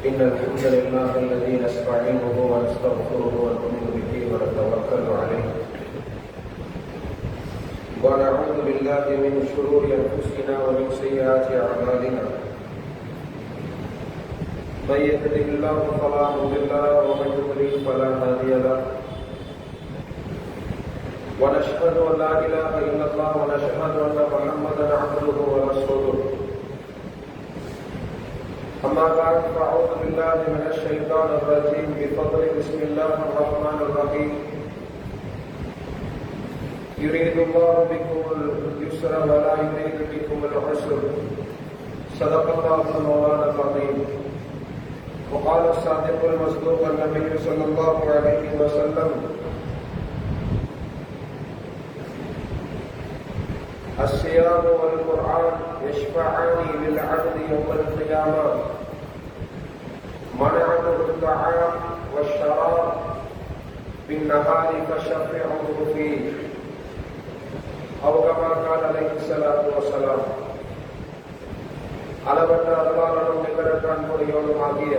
إن الحمد لله الذي نستعينه ونستغفره ونؤمن به ونتوكل عليه. ونعوذ بالله من شرور أنفسنا ومن سيئات أعمالنا. من يهده الله فلا مضل له ومن يضلل فلا هادي له. ونشهد أن لا إله إلا الله ونشهد أن محمدا عبده ورسوله. أما بعد، فأعوذ بالله من الشيطان الرجيم. بفضل بسم الله الرحمن الرحيم. يريد الله بكم اليسر ولا يريد بكم العسر. صدق الله مولانا العظيم. وقال الصادق المصدوق النبي صلى الله عليه وسلم الصيام والقرآن يشفعان للعبد يوم القيامة منعته الطعام والشراب بالنهار فشفعه فيه أو كما قال عليه الصلاة والسلام அளவற்ற அருளாளனும் நிகரற்ற அன்புடையோடும் ஆகிய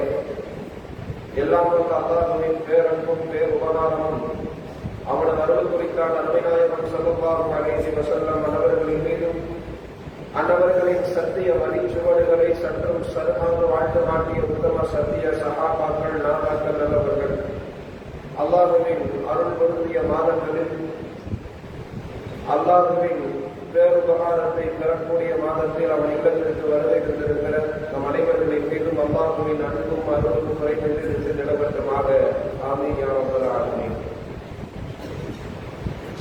எல்லாம் வந்த அல்லாஹுவின் பேரன்பும் பேர் உபகாரமும் அவனது அருள் குறித்தான் அருமைநாயகம் சொல்லுவாரும் அலேசி வசல்லம் அன்னவர்களின் மீதும் அன்னவர்களின் சத்திய வழிச்சுவடுகளை சற்றும் சருகாந்து வாழ்த்து காட்டிய உத்தம சத்திய சகாபாக்கள் நாதாக்கள் நல்லவர்கள். அல்லாஹுவின் அருள் பொருந்திய மாதங்களில் அல்லாஹுவின் பேருபகாரத்தை பெறக்கூடிய மாதத்தில் அவன் இல்லத்திற்கு வருகை தந்திருக்கிற நம் அனைவர்களின் மீதும் அல்லாஹுவின் அன்பும் அருளும் குறைந்து நிலவற்றமாக ஆமீன்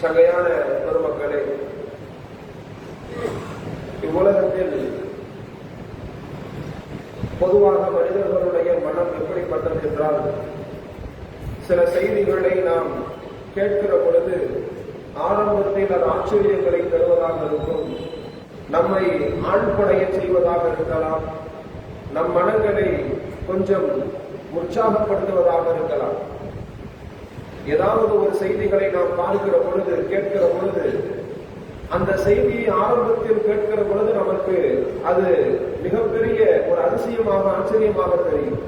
சகையான பெருமக்களே இவ்வுலகத்தில் பொதுவாக மனிதர்களுடைய மனம் எப்படிப்பட்டது என்றால் சில செய்திகளை நாம் கேட்கிற பொழுது ஆரம்பத்தில் அது ஆச்சரியங்களை தருவதாக இருக்கும். நம்மை ஆழ்படைய செய்வதாக இருக்கலாம். நம் மனங்களை கொஞ்சம் உற்சாகப்படுத்துவதாக இருக்கலாம். ஏதாவது ஒரு செய்திகளை நாம் பார்க்கிற பொழுது கேட்கிற பொழுது அந்த செய்தியை ஆரம்பத்தில் கேட்கிற பொழுது நமக்கு அது மிகப்பெரிய ஒரு அதிசயமாக ஆச்சரியமாக தெரியும்.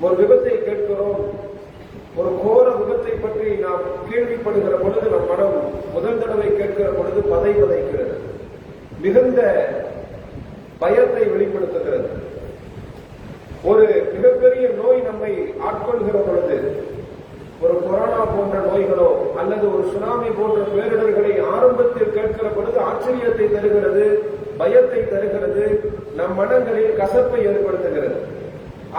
ஒரு விபத்தை கேட்கிறோம். ஒரு கோர விபத்தை பற்றி நாம் கேள்விப்படுகிற பொழுது நம் மனம் முதல் தடவை கேட்கிற பொழுது பதை பதைக்கிறது. மிகுந்த பயத்தை வெளிப்படுத்துகிறது. ஒரு மிகப்பெரிய நோய் நம்மை ஆட்கொள்கிற பொழுது கொரோனா போன்ற நோய்களோ அல்லது ஒரு சுனாமி போன்ற பேரிடர்களை ஆரம்பத்தில் கேட்கிற பொழுது ஆச்சரியத்தை தருகிறது பயத்தை தருகிறது நம் மனங்களில் கசப்பை ஏற்படுத்துகிறது.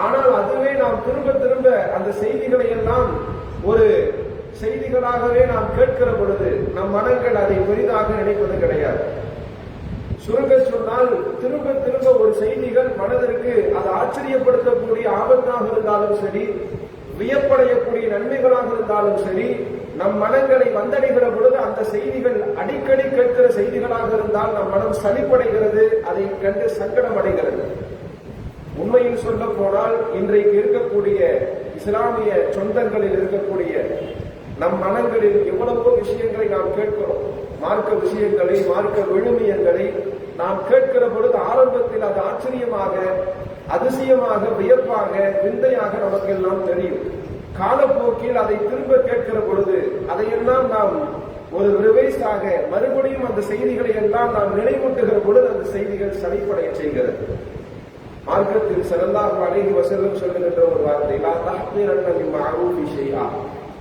ஆனால் அதுவே நாம் திரும்ப திரும்ப அந்த செய்திகளை எல்லாம் ஒரு செய்திகளாகவே நாம் கேட்கிற பொழுது நம் மனங்கள் அதை பெரிதாக நினைப்பது கிடையாது. சுருங்க சொன்னால் திரும்ப திரும்ப ஒரு செய்திகள் மனதிற்கு அது ஆச்சரியப்படுத்தக்கூடிய ஆபத்தாக இருந்தாலும் சரி வியப்படையக்கூடிய நன்மைகளாக இருந்தாலும் சரி நம் மனங்களை வந்தடைகிற பொழுது அந்த செய்திகள் அடிக்கடி கேட்கிற செய்திகளாக இருந்தால் நம் மனம் சலிப்படைகிறது அதை கண்டு சங்கடம் அடைகிறது. உண்மையில் சொல்ல போனால் இன்றைக்கு இருக்கக்கூடிய இஸ்லாமிய சொந்தங்களில் இருக்கக்கூடிய நம் மனங்களில் எவ்வளவோ விஷயங்களை நாம் கேட்கிறோம். மார்க்க விஷயங்களை மார்க்க விழுமியங்களை நாம் கேட்கிற பொழுது ஆரம்பத்தில் அது ஆச்சரியமாக அதிசயமாக வியப்பாக விந்தையாக நமக்கு எல்லாம் தெரியும். காலப்போக்கில் அதை திரும்ப கேட்கிற பொழுது அதையெல்லாம் நாம் ஒரு ரிவைஸாக மறுபடியும் அந்த செய்திகளை எல்லாம் நாம் நினைவூட்டுகிற பொழுது அந்த செய்திகள் சளிப்படைய செய்கிறது. மார்க்கத்தில் சிறந்தாக அழகி வசலம் சொல்லுகின்ற ஒரு வார்த்தை லா தஹ்தீரன்ன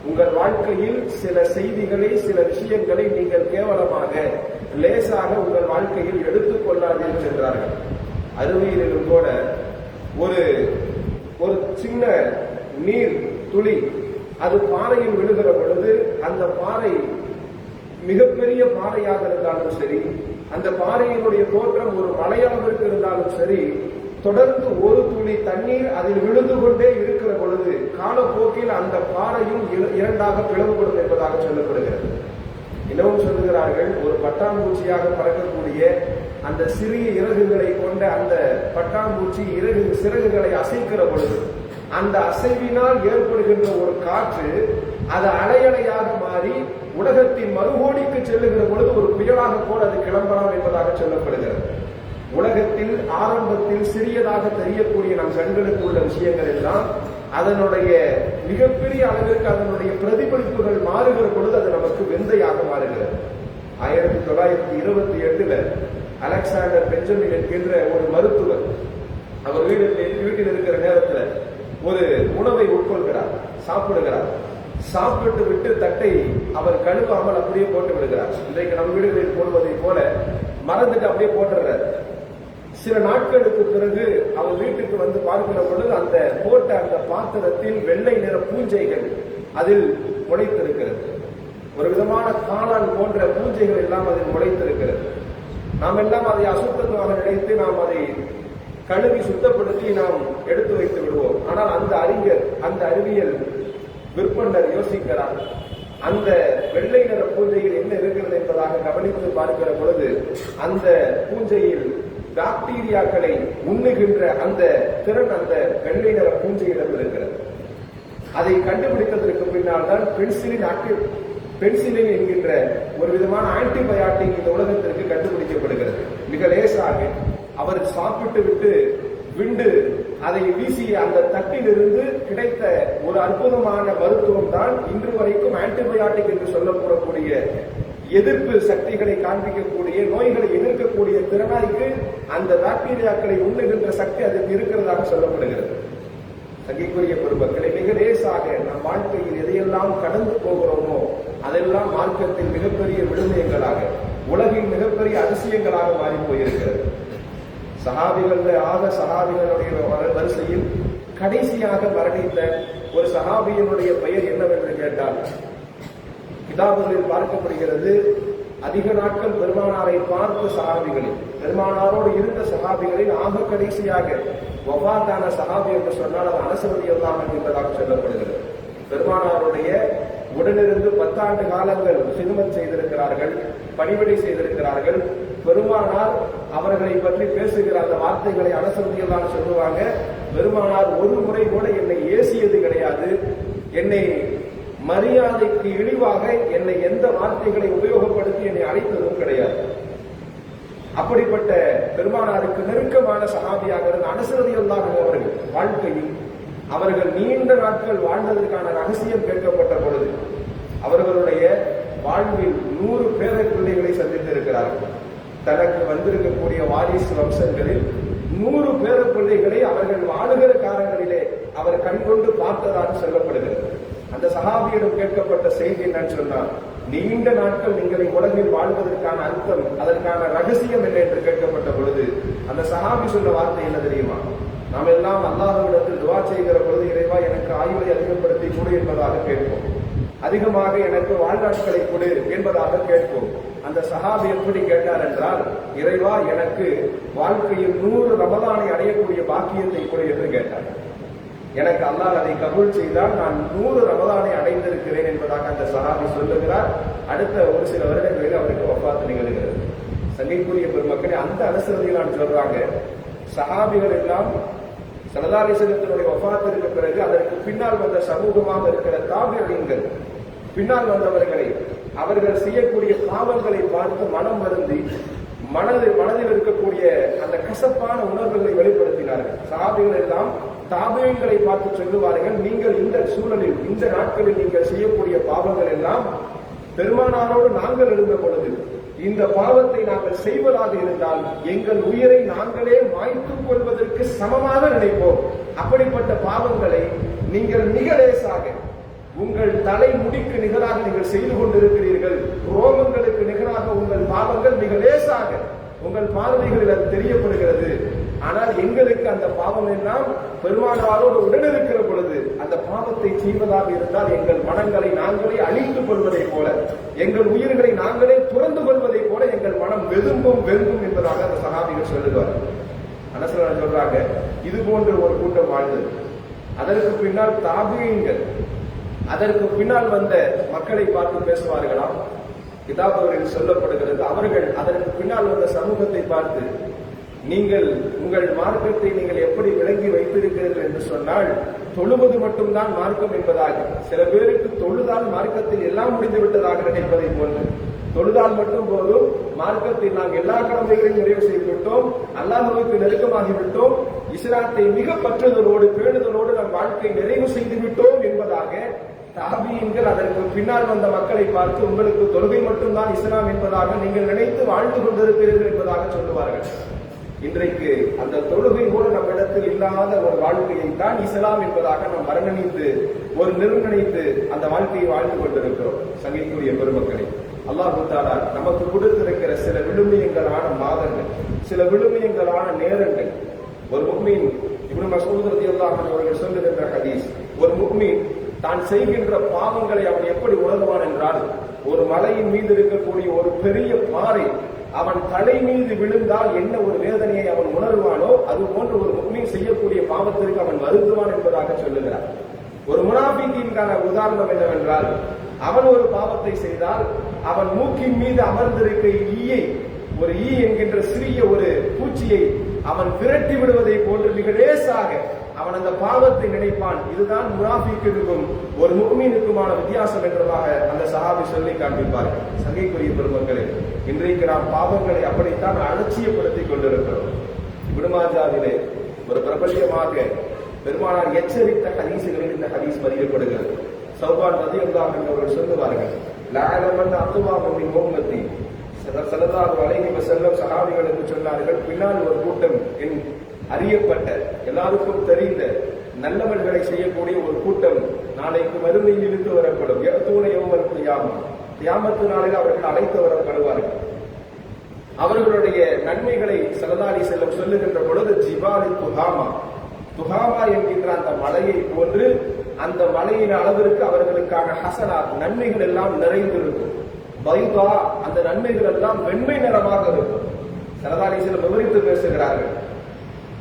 உங்கள் வாழ்க்கையில் சில செய்திகளை சில விஷயங்களை நீங்கள் கேவலமாக லேசாக உங்கள் வாழ்க்கையில் எடுத்துக் கொள்ளாதீர்கள் சென்றார்கள் அறுவையிலும் கூட ஒரு ஒரு சின்ன நீர் துளி அது பாறையில் விழுகிற பொழுது அந்த பாறை மிகப்பெரிய பாறையாக இருந்தாலும் சரி அந்த பாறையினுடைய தோற்றம் ஒரு மலையளவிற்கு இருந்தாலும் சரி தொடர்ந்து ஒரு துளி தண்ணீர் அதில் விழுந்து கொண்டே இருக்கிற பொழுது காலப்போக்கில் அந்த பாறையும் இரண்டாக பிளவுபடும் என்பதாக சொல்லப்படுகிறது. இன்னமும் சொல்லுகிறார்கள் ஒரு பட்டாம்பூச்சியாக பறக்கக்கூடிய அந்த சிறிய இறகுகளை கொண்ட அந்த பட்டாம்பூச்சி இறகு சிறகுகளை அசைக்கிற பொழுது அந்த அசைவினால் ஏற்படுகின்ற ஒரு காற்று அது அலையலையாக மாறி உலகத்தின் மறுகோடிக்கு செல்லுகிற பொழுது ஒரு புயலாக கூட அது கிளம்பலாம் என்பதாக சொல்லப்படுகிறது. உலகத்தில் ஆரம்பத்தில் சிறியதாக தெரியக்கூடிய நம் கண்களுக்கு உள்ள விஷயங்கள் எல்லாம் அதனுடைய மிகப்பெரிய அளவிற்கு அதனுடைய பிரதிபலிப்புகள் மாறுகிற பொழுது அது நமக்கு வெந்தையாக மாறுகிறது. ஆயிரத்தி தொள்ளாயிரத்தி இருபத்தி எட்டுல அலெக்சாண்டர் பெஞ்சமின் என்கின்ற ஒரு மருத்துவர் அவர் வீட்டில் வீட்டில் இருக்கிற நேரத்தில் ஒரு உணவை உட்கொள்கிறார் சாப்பிடுகிறார். சாப்பிட்டு விட்டு தட்டை அவர் கழுவாமல் அப்படியே போட்டு விடுகிறார். இன்றைக்கு நம் வீடுகளில் போடுவதை போல மறந்துட்டு அப்படியே போட்டுறார் சில நாட்களுக்கு பிறகு அவர் வீட்டுக்கு வந்து பார்க்கிற பொழுது அந்த போட்ட அந்த பாத்திரத்தில் வெள்ளை நிற பூஞ்சைகள் அதில் முளைத்திருக்கிறது. ஒரு விதமான காளான் போன்ற பூஞ்சைகள் எல்லாம் அதில் முளைத்திருக்கிறது. நாம் எல்லாம் அதை அசுத்தமாக நினைத்து நாம் அதை கழுவி சுத்தப்படுத்தி நாம் எடுத்து வைத்து விடுவோம். ஆனால் அந்த அறிஞர் அந்த அறிவியல் விற்பனர் யோசிக்கிறார் அந்த வெள்ளை நிற பூஞ்சையில் என்ன இருக்கிறது என்பதாக கவனித்து பார்க்கிற பொழுது அந்த பூஞ்சையில் பாக்டீரியாக்களை உண்ணுகின்ற அந்த திறன் அந்த வெள்ளை நிற பூஞ்சையிடம் இருக்கிறது. அதை கண்டுபிடித்ததற்கு பின்னால் தான் பென்சிலின் ஆக்டிவ் பென்சிலின் என்கின்ற ஒரு விதமான ஆன்டிபயாட்டிக் இந்த உலகத்திற்கு கண்டுபிடிக்கப்படுகிறது. மிக லேசாக அவர் சாப்பிட்டு விட்டு விண்டு அதை வீசிய அந்த தட்டிலிருந்து கிடைத்த ஒரு அற்புதமான மருத்துவம் தான் இன்று வரைக்கும் ஆன்டிபயாட்டிக் என்று சொல்லப்படக்கூடிய எதிர்ப்பு சக்திகளை காண்பிக்கக்கூடிய நோய்களை எதிர்க்கக்கூடிய திறனாய்க்கு அந்த பாக்டீரியாக்களை உண்ணுகின்ற சக்தி அதற்கு இருக்கிறதாக சொல்லப்படுகிறது. சங்கிக்குரிய பெருமக்களை மிக லேசாக நம் வாழ்க்கையில் எதையெல்லாம் கடந்து போகிறோமோ அதெல்லாம் மார்க்கத்தின் மிகப்பெரிய விடுதயங்களாக உலகின் மிகப்பெரிய அதிசயங்களாக மாறி போயிருக்கிறது சஹாபிகள் ஆக சகாபிகளுடைய வர- வரிசையில் கடைசியாக மரணித்த ஒரு சகாபியனுடைய பெயர் என்னவென்று கேட்டால் கிதாபுகளில் பார்க்கப்படுகிறது அதிக நாட்கள் பெருமானாரை பார்த்த சகாபிகளில் பெருமானாரோடு இருந்த சகாபிகளில் ஆக கடைசியாக ஒவ்வாத்தான சகாபி என்று சொன்னால் அது அனசவதி எல்லாம் என்பதாக சொல்லப்படுகிறது. பெருமானாருடைய உடனிருந்து பத்தாண்டு காலங்கள் சிறுமத் செய்திருக்கிறார்கள் பணிவிடை செய்திருக்கிறார்கள். பெருமானார் அவர்களை பற்றி பேசுகிற அந்த வார்த்தைகளை அனசவதி சொல்லுவாங்க. பெருமானார் ஒரு முறை கூட என்னை ஏசியது கிடையாது. என்னை மரியாதைக்கு இழிவாக என்னை எந்த வார்த்தைகளை உபயோகப்படுத்தி என்னை அழைத்ததும் கிடையாது. அப்படிப்பட்ட பெருமானாருக்கு நெருக்கமான சகாபியாக இருந்த அனுசரதி அவர்கள் வாழ்க்கையில் அவர்கள் நீண்ட நாட்கள் வாழ்ந்ததற்கான ரகசியம் கேட்கப்பட்ட பொழுது அவர்களுடைய வாழ்வில் நூறு பேர பிள்ளைகளை சந்தித்திருக்கிறார்கள். தனக்கு வந்திருக்கக்கூடிய வாரிசு வம்சங்களில் நூறு பேர பிள்ளைகளை அவர்கள் வாழுகிற காலங்களிலே அவர் கண்கொண்டு பார்த்ததாக சொல்லப்படுகிறது. அந்த சகாபியிடம் கேட்கப்பட்ட செய்தி என்னன்னு சொன்னால் நீண்ட நாட்கள் நீங்கள் உலகில் வாழ்வதற்கான அர்த்தம் அதற்கான ரகசியம் என்ன என்று கேட்கப்பட்ட பொழுது அந்த சகாபி சொன்ன வார்த்தை என்ன தெரியுமா? நாம் எல்லாம் அல்லாஹவிடத்தில் துவா செய்கிற பொழுது இறைவா எனக்கு ஆய்வை அதிகப்படுத்தி கொடு என்பதாக கேட்போம். அதிகமாக எனக்கு வாழ்நாட்களை கொடு என்பதாக கேட்போம். அந்த சஹாபி எப்படி கேட்டார் என்றால் இறைவா எனக்கு வாழ்க்கையில் நூறு ரமதானை அடையக்கூடிய பாக்கியத்தை கொடு என்று கேட்டார். எனக்கு அல்லாஹ் அதை கபூல் செய்தால் நான் நூறு ரமதானை அடைந்திருக்கிறேன் என்பதாக அந்த சஹாபி சொல்லுகிறார். அடுத்த ஒரு சில வருடங்களில் அவருக்கு ஒப்பாத்து நிகழ்கிறது. சங்கைக்குரிய பெருமக்களே அந்த அனுசரதியில் சொல்றாங்க சஹாபிகள் எல்லாம் சரதாரி செல்லத்தினுடைய பிறகு அதற்கு பின்னால் வந்த சமூகமாக இருக்கிற தாபியங்கள் பின்னால் வந்தவர்களை அவர்கள் செய்யக்கூடிய பாவங்களை பார்த்து மனம் வருந்தி மனதில் மனதில் இருக்கக்கூடிய அந்த கசப்பான உணர்வுகளை வெளிப்படுத்தினார்கள். சாபிகள் எல்லாம் தாபியங்களை பார்த்து சொல்லுவார்கள் நீங்கள் இந்த சூழலில் இந்த நாட்களில் நீங்கள் செய்யக்கூடிய பாவங்கள் எல்லாம் பெருமானாரோடு நாங்கள் இருந்த பொழுது இந்த பாவத்தை நாங்கள் செய்வதாக இருந்தால் எங்கள் உயிரை நாங்களே மாய்த்துக் கொள்வதற்கு சமமாக நினைப்போம். அப்படிப்பட்ட பாவங்களை நீங்கள் மிக லேசாக உங்கள் தலை முடிக்கு நிகராக நீங்கள் செய்து கொண்டிருக்கிறீர்கள். ரோமங்களுக்கு நிகராக உங்கள் பாவங்கள் மிக லேசாக உங்கள் பார்வைகளில் அது தெரியப்படுகிறது. ஆனால் எங்களுக்கு அந்த பாவம் எல்லாம் பெருமானாரோடு உடனிருக்கிற பொழுது அந்த பாவத்தை செய்வதாக இருந்தால் எங்கள் மனங்களை நாங்களே அழித்துக் கொள்வதை போல எங்கள் உயிர்களை நாங்களே துறந்து கொள்வதை போல எங்கள் மனம் வெதும்பும் வெறும்பும் என்பதாக அந்த சகாபிகள் சொல்லுவார். அனசரன் சொல்றாங்க? இது போன்ற ஒரு கூட்டம் வாழ்ந்தது அதற்கு பின்னால் தாபியங்கள் அதற்கு பின்னால் வந்த மக்களை பார்த்து பேசுவார்களாம். கிதாபுகளில் சொல்லப்படுகிறது அவர்கள் அதற்கு பின்னால் வந்த சமூகத்தை பார்த்து நீங்கள் உங்கள் மார்க்கத்தை நீங்கள் எப்படி விளங்கி வைத்திருக்கிறீர்கள் என்று சொன்னால் தொழுவது மட்டும்தான் மார்க்கம் என்பதாக. சில பேருக்கு தொழுதால் மார்க்கத்தில் எல்லாம் முடிந்து விட்டதாக நினைப்பதை போன்று. தொழுதால் மட்டும் போதும் மார்க்கத்தில் நாம் எல்லா கடமைகளையும் நிறைவு செய்துவிட்டோம் அல்லாஹுக்கு நெருக்கமாகிவிட்டோம் இஸ்லாத்தை மிக பற்றுதலோடு பேணுதலோடு நம் வாழ்க்கை நிறைவு செய்து விட்டோம் என்பதாக தாபியன்கள் அதற்கு பின்னால் வந்த மக்களை பார்த்து உங்களுக்கு தொழுகை மட்டும்தான் இஸ்லாம் என்பதாக நீங்கள் நினைத்து வாழ்ந்து கொண்டிருக்கிறீர்கள் என்பதாக சொல்லுவார்கள். இன்றைக்கு அந்த தொழுகை கூட நம்மிடத்தில் இல்லாத ஒரு வாழ்க்கையை தான் இஸ்லாம் என்பதாக நாம் மரணணித்து ஒரு நிர்ணயித்து அந்த வாழ்க்கையை வாழ்ந்து கொண்டிருக்கிறோம். சங்கைக்குரிய பெருமக்களை அல்லாஹு தாலா நமக்கு கொடுத்திருக்கிற சில விழுமியங்களான மாதங்கள் சில விழுமியங்களான நேரங்கள். ஒரு முக்மீன் இப்னு மசூத் ரலியல்லாஹு அன்ஹு அவர்கள் சொல்லுகின்ற ஹதீஸ் ஒரு முக்மீன் தான் செய்கின்ற பாவங்களை அவன் எப்படி உணர்வான் என்றால் ஒரு மலையின் மீது இருக்கக்கூடிய ஒரு பெரிய பாறை அவன் தலை மீது விழுந்தால் என்ன ஒரு வேதனையை அவன் உணர்வானோ அது போன்ற ஒரு முக்மீன் செய்யக்கூடிய பாவத்திற்கு அவன் வருந்துவான் என்பதாக சொல்லுகிறார். ஒரு முனாபிக்கின்கான உதாரணம் என்னவென்றால் அவன் ஒரு பாவத்தை செய்தால் அவன் மூக்கின் மீது அமர்ந்திருக்க ஈயை ஒரு ஈ என்கின்ற சிறிய ஒரு பூச்சியை அவன் விரட்டி விடுவதை போன்று மிக லேசாக அவன் அந்த பாவத்தை நினைப்பான். இதுதான் முனாஃபிக்குக்கும் ஒரு முக்மீனுக்குமான வித்தியாசம் என்றதாக அந்த சஹாபி சொல்லி காண்பிப்பார். சங்கைக்குரிய பெருமக்களே இன்றைக்கு நாம் பாவங்களை அப்படித்தான் அலட்சியப்படுத்திக் கொண்டிருக்கிறோம். விடுமாஜாவிலே ஒரு பிரபல்யமாக பெருமானார் எச்சரித்த ஹதீசுகளில் இந்த ஹதீஸ் பதியப்படுகிறது. சௌபான் ரதி அவர்கள் சொல்லுவார்கள் லாலமன் அத்துவாமின் மோகத்தி சலதாறு அலைஹி வசல்லம் என்று சொன்னார்கள் பின்னால் ஒரு கூட்டம் என் அறியப்பட்ட எல்லாருக்கும் தெரிந்த நல்லவர்களை செய்யக்கூடிய ஒரு கூட்டம் நாளைக்கு மறுமையில் இருந்து வரப்படும். எத்தூன எவ்வளவு யாகும் தியாமத்து நாளில் அவர்கள் அழைத்து வரப்படுவார்கள். அவர்களுடைய நன்மைகளை சரதாரி செல்லம் சொல்லுகின்ற பொழுது ஜிபாலி துஹாமா. துஹாமா என்கின்ற அந்த மலையை போன்று அந்த மலையின் அளவிற்கு அவர்களுக்கான ஹசனா நன்மைகள் எல்லாம் நிறைந்திருக்கும். பைபா அந்த நன்மைகள் எல்லாம் வெண்மை நிறமாக இருக்கும். சரதாரி சில விவரித்து பேசுகிறார்கள்.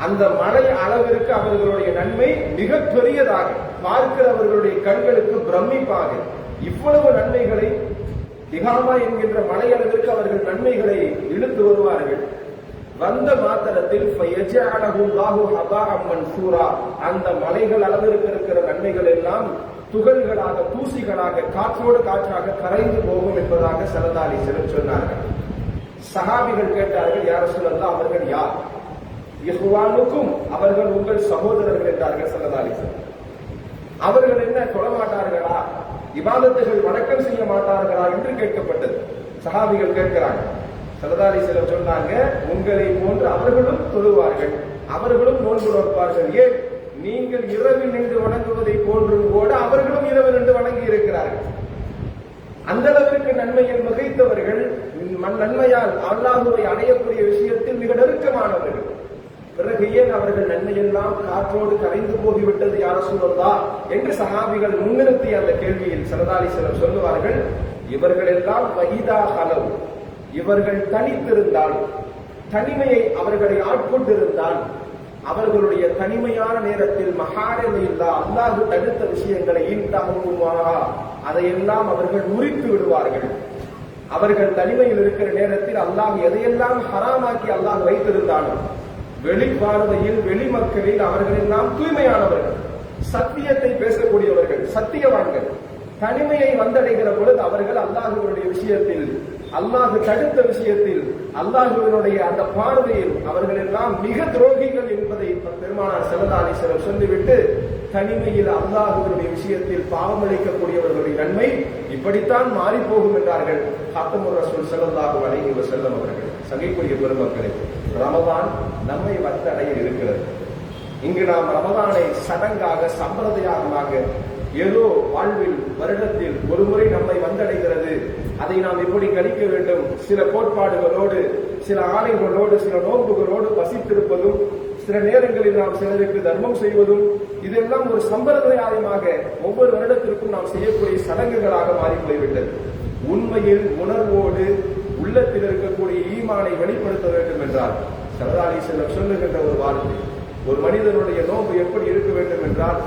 அந்த மலை அளவிற்கு அவர்களுடைய நன்மை மிக பெரியதாக பார்க்கிறவர்களுடைய கண்களுக்கு பிரமிப்பாக இவ்வளவு நன்மைகளை திகாமா என்கின்ற மலையளவிற்கு அவர்கள் நன்மைகளை இழுத்து வருவார்கள். வந்த மாத்திரத்தில் அந்த மலைகள் அளவிற்கு இருக்கிற நன்மைகள் எல்லாம் துகள்களாக தூசிகளாக காற்றோடு காற்றாக கரைந்து போகும் என்பதாக சரதாரி சிலர் சொன்னார்கள். சகாபிகள் கேட்டார்கள் யார சொல்லலாம் அவர்கள் யார்? இஹ்வானுக்கும் அவர்கள் உங்கள் சகோதரர்கள் என்றார்கள் சரதாரி சிலர் அவர்கள் என்ன தொடமாட்டார்களா இபாதத்துகள் வணக்கம் செய்ய மாட்டார்களா என்று கேட்கப்பட்டது. சஹாபிகள் கேட்கிறாங்க. சரதாரி சிலர் சொன்னாங்க உங்களை போன்று அவர்களும் தொழுவார்கள். அவர்களும் நோன்பு நோப்பார்கள் ஏன்? நீங்கள் இரவு நின்று வணங்குவதை போன்றும் கூட அவர்களும் இரவு நின்று வணங்கி இருக்கிறார்கள். அந்த அளவிற்கு நன்மையில் மிகைத்தவர்கள் நன்மையால் அல்லாஹுவை அடையக்கூடிய விஷயத்தில் மிக நெருக்கமானவர்கள். பிறகு ஏன் அவர்கள் நன்மையெல்லாம் காற்றோடு கரைந்து போகிவிட்டது யார சொல்லா என்று சஹாபிகள் முன்னிறுத்திய அந்த கேள்வியில் சரதாரி சிலர் சொல்லுவார்கள் இவர்கள் எல்லாம் வகிதா கலவு இவர்கள் தனித்திருந்தால் தனிமையை அவர்களை ஆட்கொண்டிருந்தால் அவர்களுடைய தனிமையான நேரத்தில் மகாரமையில்லா அல்லாஹு தடுத்த விஷயங்களை இன்தகுமாக அதையெல்லாம் அவர்கள் முறித்து விடுவார்கள். அவர்கள் தனிமையில் இருக்கிற நேரத்தில் அல்லாஹ் எதையெல்லாம் ஹராமாக்கி அல்லாஹ் வைத்திருந்தாலும் வெளிப்பார்வையில் வெளி மக்களில் அவர்கள் தூய்மையானவர்கள் சத்தியத்தை பேசக்கூடியவர்கள் சத்தியவான்கள். தனிமையை வந்தடைகிற பொழுது அவர்கள் அல்லாஹுவனுடைய விஷயத்தில் அல்லாஹு தடுத்த விஷயத்தில் அல்லாஹுவனுடைய அந்த பார்வையில் அவர்கள் எல்லாம் மிக துரோகிகள் என்பதை பெருமானார் செல்லதாலீஸ்வரர் சொல்லிவிட்டு தனிமையில் அல்லாஹுவனுடைய விஷயத்தில் பாவமளிக்கக்கூடியவர்களுடைய நன்மை இப்படித்தான் மாறி போகும் என்றார்கள் ஹத்தமுர் ரசூல் செல்லல்லாஹு அலைஹி செல்லம் அவர்கள். சகைக்குரிய பெருமக்களே ரமதான் நம்மை வந்தடைய இருக்கிறது. இங்கு நாம் ரமதானை சடங்காக சம்பிரதாயமாக ஏதோ வாழ்வில் வருடத்தில் ஒரு முறை நம்மை வந்தடைகிறது. அதை நாம் எப்படி கழிக்க வேண்டும்? சில கோட்பாடுகளோடு சில ஆணைகளோடு சில நோன்புகளோடு பசித்திருப்பதும் சில நேரங்களில் நாம் சிலருக்கு தர்மம் செய்வதும் இதெல்லாம் ஒரு சம்பிரதாயமாக ஒவ்வொரு வருடத்திற்கும் நாம் செய்யக்கூடிய சடங்குகளாக மாறி உண்மையில் உணர்வோடு உள்ளத்தில் இருக்கக்கூடிய ஈமானை வெளிப்படுத்த வேண்டும் என்றால் சரதாரி செல்லம் சொல்லுகின்ற ஒரு வார்த்தை ஒரு மனிதனுடைய நோன்பு எப்படி இருக்க வேண்டும் என்றால்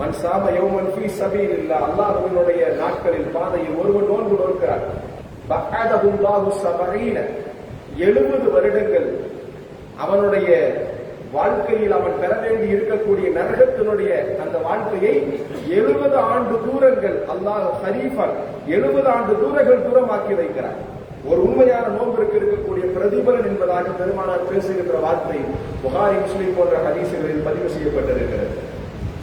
மண் சாம யௌமன் ஃபீ சபீல் இல்ல அல்லாஹ்வினுடைய நாட்களில் பாதையில் ஒருவன் நோன்பு நோக்கிறார் பஹதஹுல்லாஹு சபஈன 70 வருடங்கள் அவனுடைய வாழ்க்கையில் அவன் பெற வேண்டி இருக்கக்கூடிய நரகத்தினுடைய அந்த வாழ்க்கையை எழுபது ஆண்டு தூரங்கள் அல்லாஹ் ஹரீஃபன் எழுபது ஆண்டு தூரங்கள் தூரமாக்கி வைக்கிறார் ஒரு உண்மையான நோன்பிற்கு இருக்கக்கூடிய பிரதிபலன் என்பதாக பெருமானார் பேசுகின்ற வார்த்தை புகாரி முஸ்லிம் போன்ற ஹதீசுகளில் பதிவு செய்யப்பட்டிருக்கிறது.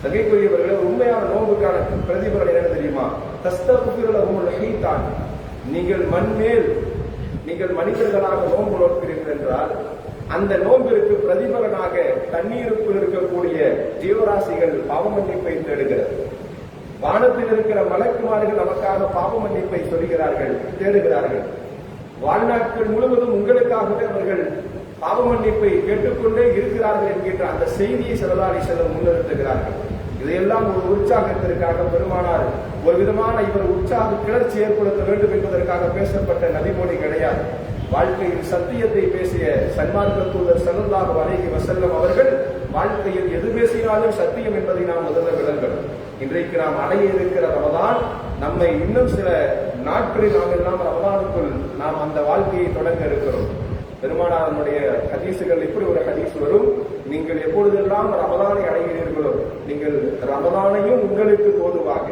சகைக்குரியவர்களே உண்மையான நோன்புக்கான பிரதிபலன் என்ன தெரியுமா? தஸ்தகுபிரலகும் தான் நீங்கள் மண்மேல் நீங்கள் மனிதர்களாக நோன்பு நோக்கிறீர்கள் என்றால் அந்த நோன்பிற்கு பிரதிபலனாக தண்ணீருக்குள் இருக்கக்கூடிய ஜீவராசிகள் பாவ மன்னிப்பை தேடுகிறது. வானத்தில் இருக்கிற மலக்குமார்கள் நமக்காக பாவ மன்னிப்பை சொல்கிறார்கள் தேடுகிறார்கள். வாழ்நாட்கள் முழுவதும் உங்களுக்காகவே அவர்கள் பாவ மன்னிப்பை கேட்டுக்கொண்டே இருக்கிறார்கள் என்கின்ற அந்த செய்தியை செலவாரி செல்லம் முன்னிறுத்துகிறார்கள். இதையெல்லாம் ஒரு உற்சாகத்திற்காக பெருமானார் ஒரு விதமான இவர் உற்சாக கிளர்ச்சி ஏற்படுத்த வேண்டும் என்பதற்காக பேசப்பட்ட நதிமொழி கிடையாது. வாழ்க்கையில் சத்தியத்தை பேசிய சன்மார்க்க தூதர் செல்லல்லாக வரைகி வசல்லம் அவர்கள் வாழ்க்கையில் எது பேசினாலும் சத்தியம் என்பதை நாம் முதல்ல விளங்கணும் இன்றைக்கு நாம் அடைய இருக்கிற ரமதான் நம்மை இன்னும் சில நாட்களில் நாம் எல்லாம் ரமதானுக்குள் நாம் அந்த வாழ்க்கையை தொடங்க இருக்கிறோம். பெருமானாரனுடைய ஹதீசுகள் இப்படி ஒரு ஹதீஸ் வரும். நீங்கள் எப்பொழுதெல்லாம் ரமதானை அடைகிறீர்களோ நீங்கள் ரமதானையும் உங்களுக்கு தோதுவாக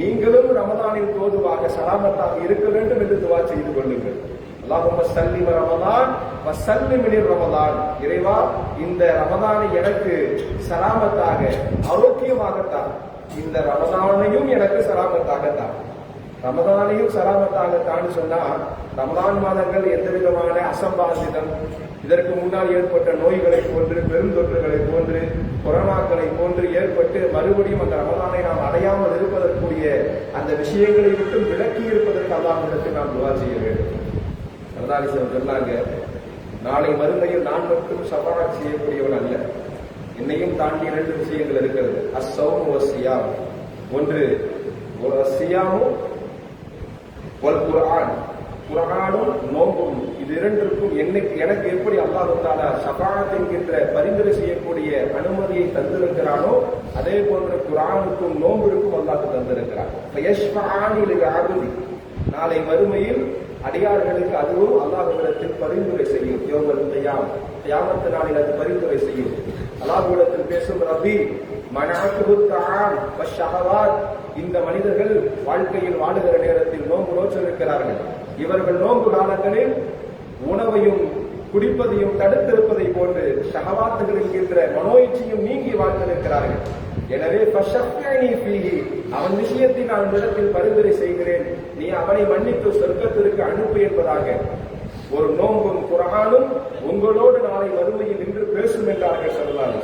நீங்களும் ரமதானின் தோதுவாக சலாமத்தாக இருக்க வேண்டும் என்று துவா செய்து கொள்ளுங்கள். அல்லாஹும் சல்லிம ரமதான் வசல்லிமினிர் ரமதான். இறைவா இந்த ரமதானை எனக்கு சலாமத்தாக ஆரோக்கியமாகத்தான். இந்த ரமதானையும் எனக்கு சலாமத்தாகத்தான். ரமதானையும் சராமத்தாகத்தான் சொன்னா ரமதான் மாதங்கள் எந்த விதமான அசம்பாதிதம் இதற்கு முன்னால் ஏற்பட்ட நோய்களை போன்று பெருந்தொற்றுகளை போன்று கொரோனாக்களை போன்று ஏற்பட்டு மறுபடியும் அந்த ரமதானை நாம் அடையாமல் இருப்பதற்குரிய அந்த விஷயங்களை விட்டு விலக்கி இருப்பதற்கு அல்லாஹிடத்தில் நாம் துவா செய்ய வேண்டும். ரமதானிசம் சொன்னாங்க நாளை மறுமையில் நான் மட்டும் சபாராக் செய்யக்கூடியவன் அல்ல. என்னையும் தாண்டி இரண்டு விஷயங்கள் இருக்கிறது. அசௌம் சியாம் ஒன்று சியாமும் குரான் குரானும் நோம்பும் இது இரண்டிற்கும் என்னைக்கு எனக்கு எப்படி அல்லாஹு தாலா ஷபாத் என்கின்ற பரிந்துரை செய்யக்கூடிய அனுமதியை தந்திருக்கிறானோ அதே போன்ற குரானுக்கும் நோம்பிற்கும் அல்லாஹ் தந்திருக்கிறான். நாளை மறுமையில் அடியார்களுக்கு அதுவும் அல்லாஹுவிடத்தில் பரிந்துரை செய்யும். யோகல் தயாம் தியாமத்து நாளில் அது பரிந்துரை செய்யும். அல்லாஹுவிடத்தில் பேசும் ரபி இந்த மனிதர்கள் வாழ்க்கையில் வாழுகிற நேரத்தில் நோன்பு நோற்றிருக்கிறார்கள். இவர்கள் நோன்பு காலங்களில் உணவையும் குடிப்பதையும் தடுத்திருப்பதை போன்று ஷகவாத்துகள் என்கின்ற மனோயிற்சியும் நீங்கி வாழ்ந்திருக்கிறார்கள். எனவே அவன் விஷயத்தை நான் உன்னிடத்தில் பரிந்துரை செய்கிறேன். நீ அவனை மன்னித்து சொர்க்கத்திற்கு அனுப்பு என்பதாக. ஒரு நோம்பும் குரானும் உங்களோடு நாளை வறுமையில் நின்று பேசும் என்றார்கள் சொல்லலாம்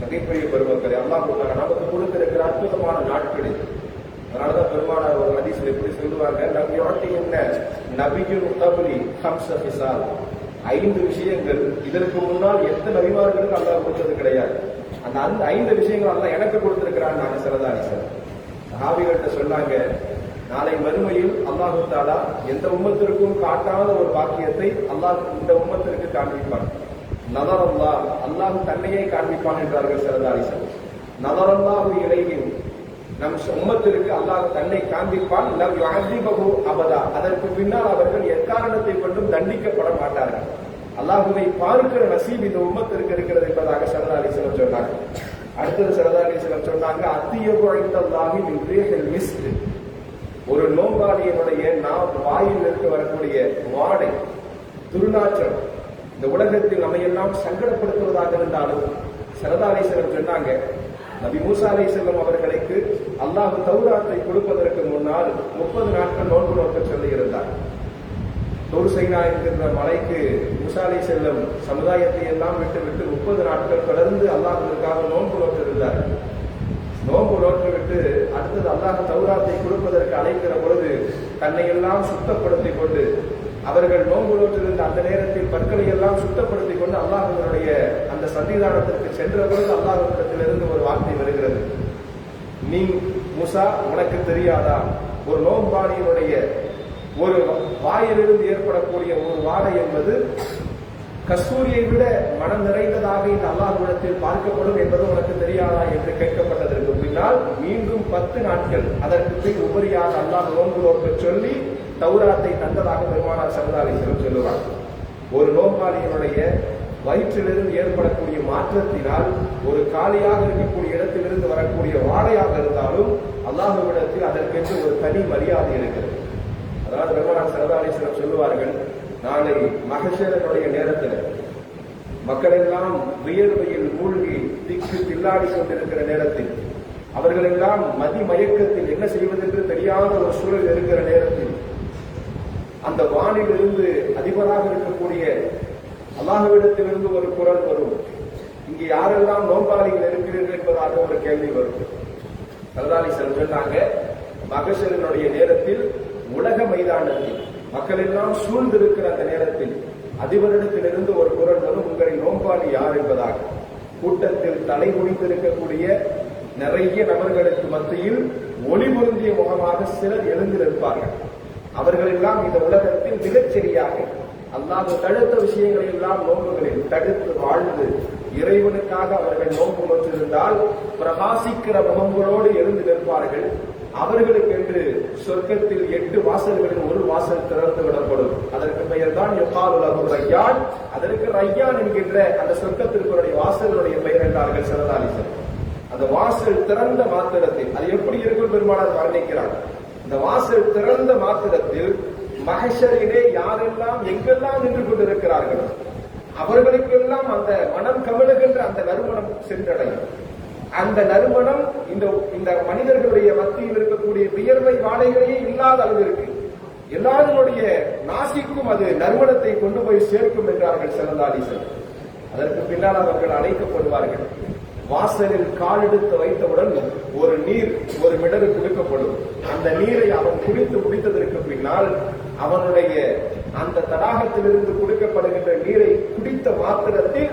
சகைப்பெரிய பெருமக்களை அல்லாஹ் நமக்கு கொடுத்திருக்கிற அற்புதமான நாட்கள். அதனாலதான் பெருமானார் ஒரு ஹதீஸ்ல எப்படி சொல்லுவாங்க நம் யோட்டி என்ன? நபியும் தபுலி ஹம்சபிசால் ஐந்து விஷயங்கள் இதற்கு முன்னால் எந்த நபிமார்களுக்கு அல்லாஹ் கொடுத்தது கிடையாது. அந்த அந்த ஐந்து விஷயங்கள் அல்லாஹ் எனக்கு கொடுத்திருக்கிறான் நாங்க சிறதாரி சார். சஹாபிகள்கிட்ட சொன்னாங்க நாளை மறுமையில் அல்லாஹு தாலா எந்த உம்மத்திற்கும் காட்டாத ஒரு பாக்கியத்தை அல்லாஹ் இந்த உம்மத்திற்கு காண்பிப்பான். நதர் அல்லாஹ் அல்லாஹ் தன்னையே காண்பிப்பான் என்றார்கள் சிறதாரி சார். நதர் அல்லாஹு இலையின் நம் உம்மத்திற்கு அல்லாஹ் தன்னை காண்பிப்பான். நம் யாசிபகு அபதா. அதற்கு பின்னால் அவர்கள் எக்காரணத்தை கொண்டும் தண்டிக்கப்பட மாட்டார்கள். அல்லாஹுவை பார்க்கிற நசீப் இந்த உம்மத்திற்கு இருக்கிறது என்பதாக சரதா சொன்னாங்க. அடுத்தது சரதா சொன்னாங்க சொன்னாங்க அத்தியபு அழைத்தல்லாஹி மிஸ்ட் ஒரு நோம்பாளியனுடைய நாம் வாயில் இருக்க வரக்கூடிய வாடை துருநாற்றம் இந்த உலகத்தில் நம்மையெல்லாம் சங்கடப்படுத்துவதாக இருந்தாலும் சரதா சொன்னாங்க நபி மூசா செல்வம் அவர்களுக்கு அல்லாஹு தௌராத்தை கொடுப்பதற்கு முன்னால் முப்பது நாட்கள் நோன்பு நோக்க சொல்லி இருந்தார் தோர் என்கின்ற மலைக்கு முசாலை செல்லும் சமுதாயத்தை எல்லாம் விட்டு விட்டு முப்பது நாட்கள் தொடர்ந்து அல்லாஹுக்காக நோன்பு நோக்க இருந்தார் நோன்பு நோற்று விட்டு அடுத்தது அல்லாஹ் தௌராத்தை கொடுப்பதற்கு அழைக்கிற பொழுது தன்னை எல்லாம் சுத்தப்படுத்திக் கொண்டு அவர்கள் நோன்பு நோற்றிருந்த அந்த நேரத்தில் பற்களை எல்லாம் சுத்தப்படுத்திக் கொண்டு அல்லாஹனுடைய அந்த சன்னிதானத்திற்கு சென்ற பொழுது அல்லாஹிடத்திலிருந்து ஒரு வார்த்தை வருகிறது. நீ முசா உனக்கு தெரியாதா? ஒரு நோம்பாடியினுடைய ஒரு வாயிலிருந்து ஏற்படக்கூடிய ஒரு வாடை என்பது கஸ்தூரியை விட மனம் நிறைந்ததாக இந்த அல்லாஹ்விடத்தில் பார்க்கப்படும் என்பது உனக்கு தெரியாதா என்று கேட்கப்பட்டதற்கு பின்னால் மீண்டும் பத்து நாட்கள். அதற்கு பின் உபரியாக அல்லாஹ் நோன்பு நோக்க சொல்லி தௌராத்தை தந்ததாக பெருமானார் சரதாலேஸ்வரம் சொல்லுவார். ஒரு நோம்பாளியினுடைய வயிற்றிலிருந்து ஏற்படக்கூடிய மாற்றத்தினால் ஒரு காலியாக இருக்கக்கூடிய இடத்திலிருந்து வரக்கூடிய வாடையாக இருந்தாலும் அல்லாஹுவிடத்தில் அதற்கென்று ஒரு தனி மரியாதை இருக்கிறது. அதாவது பெருமானார் சரதாரீஸ்வரர் சொல்லுவார்கள் நாளை மகசேரனுடைய நேரத்தில் மக்களெல்லாம் வியர்வையில் மூழ்கி திக்கு தில்லாடி கொண்டிருக்கிற நேரத்தில் அவர்களெல்லாம் மதி மயக்கத்தில் என்ன செய்வதென்று தெரியாத ஒரு சூழல் இருக்கிற நேரத்தில் அந்த வானிலிருந்து அதிபராக இருக்கக்கூடிய அல்லாஹவிடத்திலிருந்து ஒரு குரல் வரும். இங்கு யாரெல்லாம் நோம்பாளிகள் இருக்கிறீர்கள் என்பதாக ஒரு கேள்வி வரும். சரதாரி செல் சொன்னாங்க மகசரனுடைய நேரத்தில் உலக மைதானத்தில் மக்கள் எல்லாம் சூழ்ந்திருக்கிற அந்த நேரத்தில் அதிபரிடத்திலிருந்து ஒரு குரல் வரும் உங்களை நோம்பாளி யார் என்பதாக. கூட்டத்தில் தலை குனிந்திருக்கக்கூடிய நிறைய நபர்களுக்கு மத்தியில் ஒளி பொருந்திய முகமாக சிலர் எழுந்திருப்பார்கள். அவர்களெல்லாம் அவர்கள் எல்லாம் இந்த உலகத்தில் மிகச்சரியாக அல்லாஹ் தடுத்த விஷயங்களை எல்லாம் நோன்புகளில் தடுத்து வாழ்ந்து இறைவனுக்காக அவர்கள் நோன்பு நோற்றிருந்தால் பிரகாசிக்கிற முகங்களோடு எழுந்து நிற்பார்கள். அவர்களுக்கென்று சொர்க்கத்தில் எட்டு வாசல்களில் ஒரு வாசல் திறந்து விடப்படும். அதற்கு பெயர் தான் எப்பால் உலகம் ரையான். அதற்கு ரையான் என்கின்ற அந்த சொர்க்கத்திற்குடைய வாசல்களுடைய பெயர் என்றார்கள் சரதாலிசன் அந்த வாசல் திறந்த மாத்திரத்தில் அது எப்படி இருக்கும் பெருமானார் வர்ணிக்கிறார்? இந்த வாசல் திறந்த மாத்திரத்தில் மகேஷரிலே யாரெல்லாம் எங்கெல்லாம் நின்று கொண்டிருக்கிறார்கள் அவர்களுக்கெல்லாம் அந்த மனம் கமழுகின்ற அந்த நறுமணம் சென்றடையும். அந்த நறுமணம் இந்த இந்த மனிதர்களுடைய மத்தியில் இருக்கக்கூடிய வியர்வை வாடைகளையே இல்லாத அளவிற்கு எல்லாருடைய நாசிக்கும் அது நறுமணத்தை கொண்டு போய் சேர்க்கும் என்றார்கள் சிறந்தாலீசன் அதற்கு பின்னால் அவர்கள் அழைக்கப்படுவார்கள். வாசலில் காலெடுத்து வைத்தவுடன் ஒரு நீர் ஒரு மிடரு கொடுக்கப்படும். அந்த நீரை அவன் குடித்து முடித்ததற்கு பின்னால் அவனுடைய அந்த தடாகத்திலிருந்து கொடுக்கப்படுகின்ற நீரை குடித்த மாத்திரத்தில்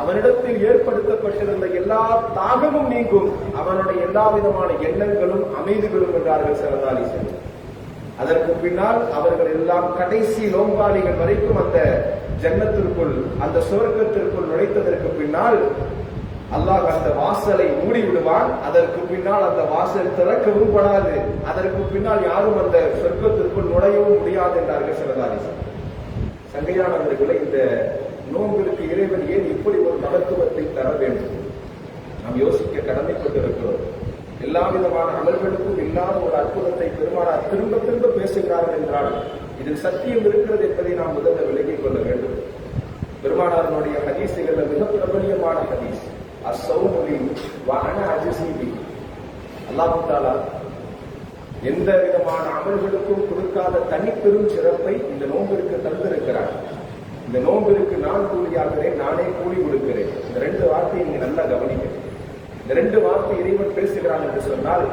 அவனிடத்தில் ஏற்படுத்தப்பட்டிருந்த எல்லா தாகமும் நீங்கும். அவனுடைய எல்லா விதமான எண்ணங்களும் அமைதிகளும் என்றார்கள் சிறந்தாலி அதற்கு பின்னால் அவர்கள் எல்லாம் கடைசி நோம்பாளிகள் வரைக்கும் அந்த ஜன்னத்திற்குள் அந்த சுவர்க்கத்திற்குள் நுழைத்ததற்கு பின்னால் அல்லாஹ் அந்த வாசலை மூடி விடுவான் அதற்கு பின்னால் அந்த வாசல் திறக்கவும் படாது. அதற்கு பின்னால் யாரும் அந்த சொர்க்கத்திற்குள் நுழையவும் முடியாது என்றார்கள் சிறந்தாரி சங்கையானவர்களை இந்த நோம்பிற்கு இறைவன் ஏன் இப்படி ஒரு மகத்துவத்தை தர வேண்டும்? நாம் யோசிக்க கடமைப்பட்டிருக்கிறோம். எல்லா விதமான அமல்களுக்கும் இல்லாத ஒரு அற்புதத்தை பெருமானார் திரும்ப திரும்ப பேசுகிறார்கள் என்றால் இதில் சத்தியம் இருக்கிறது என்பதை நாம் முதல்ல விலகிக் கொள்ள வேண்டும். பெருமானாரனுடைய ஹதீசுகள்ல மிக பிரபலியமான ஹதீஸ் அசௌமொழி வன அஜிசிபி அல்லாஹு தாலா எந்த விதமான அமல்களுக்கும் கொடுக்காத தனிப்பெரும் சிறப்பை இந்த நோன்பிற்கு தந்திருக்கிறார். இந்த நோன்பிற்கு நான் கூலியாகிறேன் நானே கூலி கொடுக்கிறேன். இந்த ரெண்டு வார்த்தையை நீங்க நல்லா கவனிக்க இந்த ரெண்டு வார்த்தை இறைவன் பேசுகிறான் என்று சொன்னால்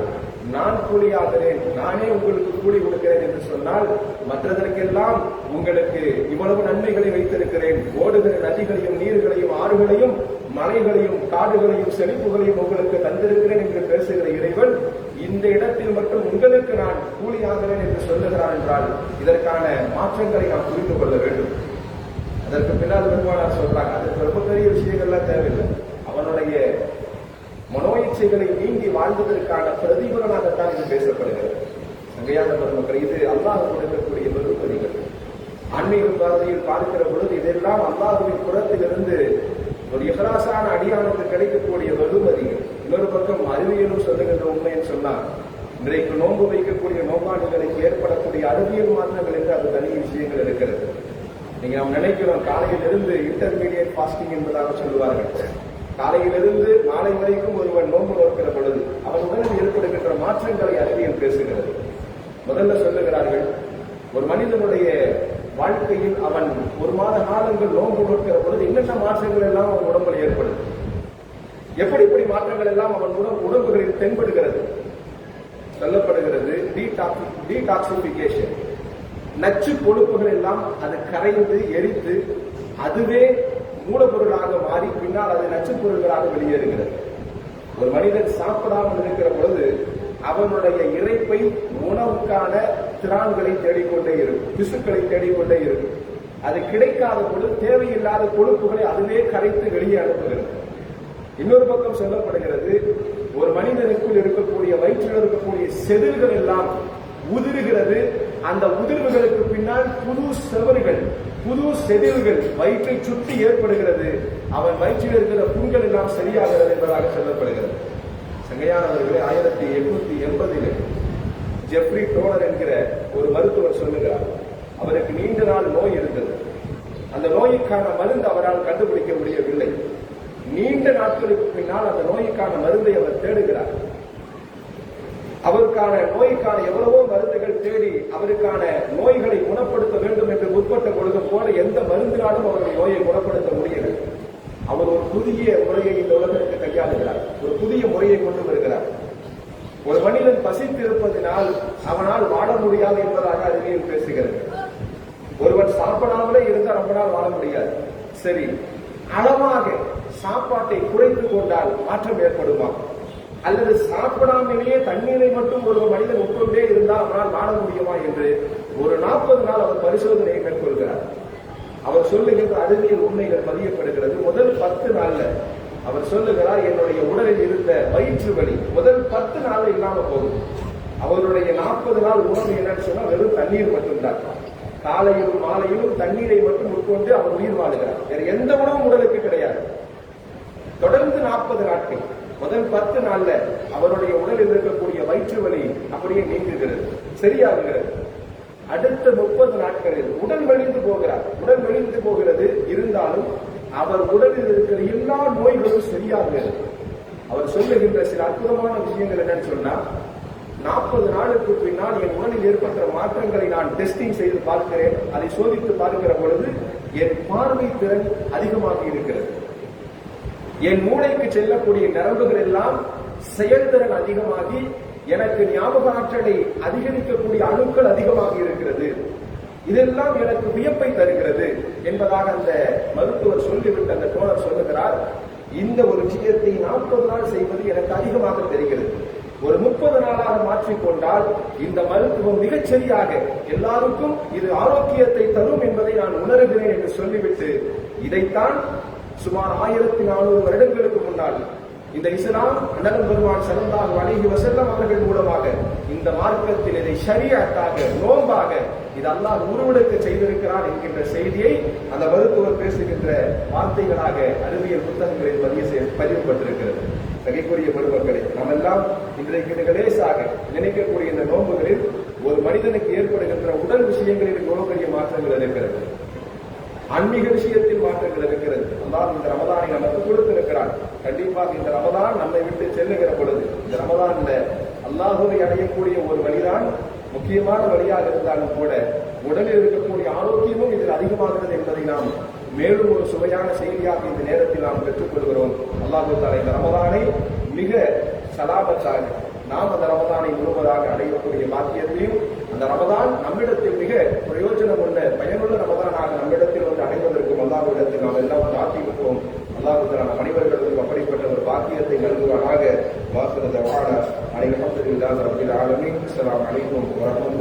நான் கூலியாகிறேன் நானே உங்களுக்கு கூலி கொடுக்கிறேன் என்று சொன்னால் மற்றதற்கெல்லாம் உங்களுக்கு இவ்வளவு நன்மைகளை வைத்திருக்கிறேன். ஓடுகிற நதிகளையும் நீர்களையும் ஆறுகளையும் மலைகளையும் காடுகளையும் செழிப்புகளையும் உங்களுக்கு தந்திருக்கிறேன் என்று பேசுகிற இறைவன் இந்த இடத்தில் மட்டும் உங்களுக்கு நான் கூலியாகிறேன் என்று சொல்லுகிறான் என்றால் இதற்கான மாற்றங்களை நாம் புரிந்து கொள்ள வேண்டும். அதற்கு பின்னால் பெருமானார் சொல்றாங்க அதுக்கு ரொம்ப பெரிய விஷயங்கள்லாம் தேவையில்லை. அவனுடைய மனோ இச்சைகளை நீங்கி வாழ்வதற்கான பிரதிபலனாகத்தான் இது பேசப்படுகிறது. அங்கையான பெருமக்கள் இது அல்லாஹ் கொடுக்கக்கூடிய பெருமதிகள் ஆன்மீக பார்வையில் பார்க்கிற பொழுது இதெல்லாம் அல்லாஹுவின் புறத்திலிருந்து ஒரு இஹராசான அடியானுக்கு கிடைக்கக்கூடிய வெகுமதிகள் இன்னொரு பக்கம் அறிவியலும் சொல்லுகின்ற உண்மைன்னு சொன்னால் இன்றைக்கு நோன்பு வைக்கக்கூடிய நோம்பாளிகளுக்கு ஏற்படக்கூடிய அறிவியல் மாற்றங்கள் என்று அது தனி விஷயங்கள் இருக்கிறது. நீங்க நாம் நினைக்கிறோம் காலையிலிருந்து இன்டர்மீடியட் பாஸ்டிங் என்பதாக சொல்லுவார்கள். காலையிலிருந்து மாலை வரைக்கும் ஒருவன் நோன்பு நோக்கிற பொழுது அவன் உடலில் ஏற்படுகின்ற மாற்றங்களை அறிவியல் பேசுகிறது. முதல்ல சொல்லுகிறார்கள் ஒரு மனிதனுடைய வாழ்க்கையில் அவன் ஒரு மாத காலங்கள் நோன்பு கொடுக்கிற பொழுது என்னென்ன மாற்றங்கள் எல்லாம் அவன் உடம்பில் ஏற்படுது எப்படி எப்படி மாற்றங்கள் எல்லாம் அவன் உடம்பு உடம்புகளில் தென்படுகிறது? சொல்லப்படுகிறது டீடாக்சிபிகேஷன் நச்சு கொழுப்புகள் எல்லாம் அது கரைந்து எரித்து அதுவே மூலப்பொருளாக மாறி பின்னால் அது நச்சு பொருள்களாக வெளியேறுகிறது. ஒரு மனிதன் சாப்பிடாமல் இருக்கிற பொழுது அவனுடைய இறைப்பை உணவுக்கான திரான்களை தேடிக்கொண்டே இருக்கும். திசுக்களை தேடிக்கொண்டே இருக்கும். அது கிடைக்காத பொழுது தேவையில்லாத கொழுப்புகளை அதுவே கரைத்து வெளியே அனுப்புகிறது. இன்னொரு பக்கம் சொல்லப்படுகிறது ஒரு மனிதனுக்குள் இருக்கக்கூடிய வயிற்றில் இருக்கக்கூடிய செதில்கள் எல்லாம் உதிர்கிறது. அந்த உதிர்வுகளுக்கு பின்னால் புது செவர்கள் புது செதில்கள் வயிற்றை சுற்றி ஏற்படுகிறது. அவன் வயிற்றில் இருக்கிற புண்கள் எல்லாம் சரியாகிறது என்பதாக சொல்லப்படுகிறது. சங்கையானவர்களே ஆயிரத்தி எட்நூத்தி எண்பதில் ஜெப்ரி டோனர் என்கிற ஒரு மருத்துவர் சொல்லுகிறார் அவருக்கு நீண்ட நாள் நோய் இருந்தது. அந்த நோய்க்கான மருந்து அவரால் கண்டுபிடிக்க முடியவில்லை. நீண்ட நாட்களுக்கு பின்னால் அந்த நோய்க்கான மருந்தை அவர் தேடுகிறார். அவருக்கான நோய்க்கான எவ்வளவோ மருந்துகள் தேடி அவருக்கான நோய்களை குணப்படுத்த வேண்டும் என்று முற்பட்ட பொழுது போல எந்த மருந்தினாலும் அவருடைய நோயை குணப்படுத்த முடியவில்லை. அவர் ஒரு புதிய முறையை இந்த உலகத்திற்கு கையாளுகிறார். ஒரு புதிய முறையை கொண்டு வருகிறார். ஒரு மனிதன் பசித்திருப்பதினால் அவனால் வாழ முடியாது என்பதாக அறிவியல் பேசுகிறது. ஒருவன் சாப்பிடாமலே இருந்தால் ரொம்ப நாள் வாழ முடியாது. சரி அளவாக சாப்பாட்டை குறைத்துக் கொண்டால் மாற்றம் ஏற்படுமா? அல்லது சாப்பிடாமலேயே தண்ணீரை மட்டும் ஒரு மனிதன் உட்கொண்டே இருந்தால் அவனால் வாழ முடியுமா என்று ஒரு நாற்பது நாள் அவர் பரிசோதனையை மேற்கொள்கிறார். அவர் சொல்லுகின்ற அறிவியல் உண்மைகள் பதியப்படுகிறது. முதல் பத்து நாள்ல அவர் சொல்லுகிறார் என்னுடைய உடலில் இருந்த வயிற்று வலி முதல் பத்து நாள் இல்லாம போகும் அவருடைய நாற்பது நாள் உணவு என்னன்னு சொன்னா வெறும் தண்ணீர் மட்டும்தான். காலையிலும் மாலையிலும் தண்ணீரை மட்டும் உட்கொண்டு அவர் உயிர் வாழுகிறார். வேற எந்த உணவும் உடலுக்கு கிடையாது. தொடர்ந்து நாற்பது நாட்கள். முதல் பத்து நாள்ல அவருடைய உடலில் இருக்கக்கூடிய வயிற்று வலி அப்படியே நீங்குகிறது சரியாகுகிறது. அடுத்த முப்பது நாட்களில் உடல் வெளிந்து போகிறார். உடல் வெளிந்து போகிறது. இருந்தாலும் அவர் உடலில் இருக்கிற எல்லா நோய்களும் சரியாக அவர் சொல்லுகின்ற சில அற்புதமான விஷயங்கள் என்னன்னு சொன்னா நாற்பது நாளுக்கு பின்னால் என் உடலில் ஏற்பட்ட மாற்றங்களை நான் டெஸ்டிங் செய்து பார்க்கிறேன் அதை சோதித்து பார்க்கிற பொழுது என் பார்வை திறன் அதிகமாக இருக்கிறது. என் மூளைக்கு செல்லக்கூடிய நரம்புகள் எல்லாம் செயல்திறன் அதிகமாகி எனக்கு ஞாபக ஆற்றலை அதிகரிக்கக்கூடிய அணுக்கள் அதிகமாக இருக்கிறது. இதெல்லாம் எனக்கு வியப்பை தருகிறது என்பதாக அந்த மருத்துவர் சொல்லிவிட்டு அந்த தோழர் சொல்லுகிறார். இந்த ஒரு விஷயத்தை நாற்பது நாள் செய்வது எனக்கு அதிகமாக தெரிகிறது. ஒரு முப்பது நாளாக மாற்றிக்கொண்டால் இந்த மருத்துவம் மிகச்சரியாக எல்லாருக்கும் இது ஆரோக்கியத்தை தரும் என்பதை நான் உணர்கிறேன் என்று சொல்லிவிட்டு இதைத்தான் சுமார் ஆயிரத்தி நானூறு வருடங்களுக்கு முன்னால் இந்த இஸ்லாம் அண்ணன் பெருமான் சிறந்தால் வணிகி வசல்லம் அவர்கள் மூலமாக இந்த மார்க்கத்தில் இதை சரியாக்காக நோம்பாக இது அல்லாஹ் செய்திருக்கிறான் செய்திருக்கிறார் என்கின்ற செய்தியை அந்த மருத்துவர் பேசுகின்ற வார்த்தைகளாக அறிவியல் புத்தகங்களில் பதிவு செய்ய பதிவுபட்டிருக்கிறது. சகைக்குரிய பெருமக்களே நாம் எல்லாம் இன்றைக்கு லேசாக நினைக்கக்கூடிய இந்த நோன்புகளில் ஒரு மனிதனுக்கு ஏற்படுகின்ற உடல் விஷயங்களில் எவ்வளவு மாற்றங்கள் இருக்கிறது. ஆன்மீக விஷயத்தில் மாற்றங்கள் இருக்கிறது. அல்லாஹ் இந்த ரமதானை நமக்கு கொடுத்திருக்கிறான். கண்டிப்பாக இந்த ரமதான் நம்மை விட்டு செல்லுகிற பொழுது இந்த ரமதான்ல அல்லாஹூரை அடையக்கூடிய ஒரு வழிதான் முக்கியமான வழியாக இருந்தாலும் கூட உடலில் இருக்கக்கூடிய ஆரோக்கியமும் இதில் அதிகமாகிறது என்பதை நாம் மேலும் ஒரு சுவையான செய்தியாக இந்த நேரத்தில் நாம் பெற்றுக்கொள்கிறோம். அல்லாஹு தாலா இந்த ரமதானை மிக சலாபத்தாக நாம் அந்த ரமதானை முழுவதாக அடையக்கூடிய பாக்கியத்தையும் அந்த ரமதான் நம்மிடத்தில் மிக பிரயோஜனம் உள்ள பயனுள்ள ரமதானாக நம்மிடத்தில் வந்து அடைவதற்கும் அல்லாஹ்விடத்தில் நாம் எல்லாம் பிரார்த்திக்கிறோம் அல்லாஹு நம் se lo